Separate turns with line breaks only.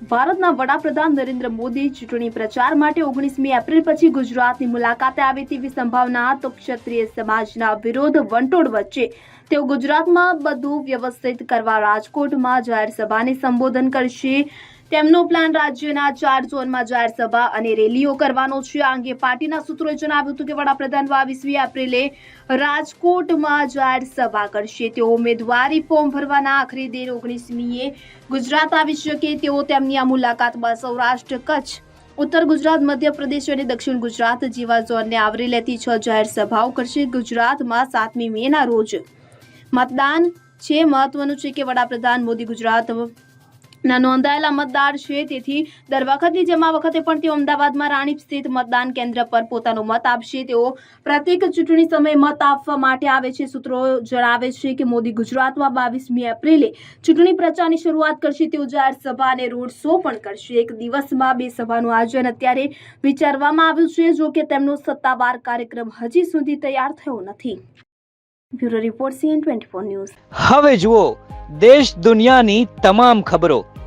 ભારતના વડાપ્રધાન નરેન્દ્ર મોદી ચૂંટણી પ્રચાર માટે ઓગણીસમી એપ્રિલ પછી ગુજરાતની મુલાકાતે આવે તેવી સંભાવના તો ક્ષત્રિય સમાજના વિરોધ વંટોળ વચ્ચે તેઓ ગુજરાતમાં બધું વ્યવસ્થિત કરવા રાજકોટમાં જાહેર સભાને સંબોધન કરશે. તેમનો પ્લાન રાજ્યના ચાર ઝોનમાં જાહેર સભા અને રેલીઓ કરવાનો છે. આ અંગે પાર્ટીના સૂત્રોએ જણાવ્યું હતું કે વડાપ્રધાન બાવીસમી એપ્રિલે રાજકોટમાં જાહેર સભા કરશે. તેઓ ઉમેદવારી ફોર્મ ભરવાના આખરી દિન ઓગણીસમીએ ગુજરાત આવી શકે. તેઓ તેમની આ મુલાકાતમાં સૌરાષ્ટ્ર, કચ્છ, ઉત્તર ગુજરાત, મધ્યપ્રદેશ અને દક્ષિણ ગુજરાત જેવા ઝોનને આવરી લેતી છ જાહેર સભાઓ કરશે. ગુજરાતમાં સાતમી મેના રોજ મતદાન છે. મહત્વનું છે કે વડાપ્રધાન મોદી ગુજરાત ના નોંધાયેલા મતદાર છે. તેથી દર વખતની જેમ આ વખતે પણ તેઓ અમદાવાદમાં રાણીપ સ્થિત મતદાન કેન્દ્ર પર પોતાનો મત આપશે. તેઓ પ્રત્યેક ચૂંટણી સમયે મત આપવા માટે આવે છે. સૂત્રો જણાવે છે કે મોદી ગુજરાતમાં બાવીસમી એપ્રિલે ચૂંટણી પ્રચારની શરૂઆત કરશે. તેઓ જાહેર સભા અને રોડ શો પણ કરશે. એક દિવસમાં બે સભાનું આયોજન અત્યારે વિચારવામાં આવ્યું છે. જો કે તેમનો સત્તાવાર કાર્યક્રમ હજી સુધી તૈયાર થયો નથી. Bureau report CN twenty four news.
હવે જુઓ, દેશ દુનિયાની તમામ ખબરો.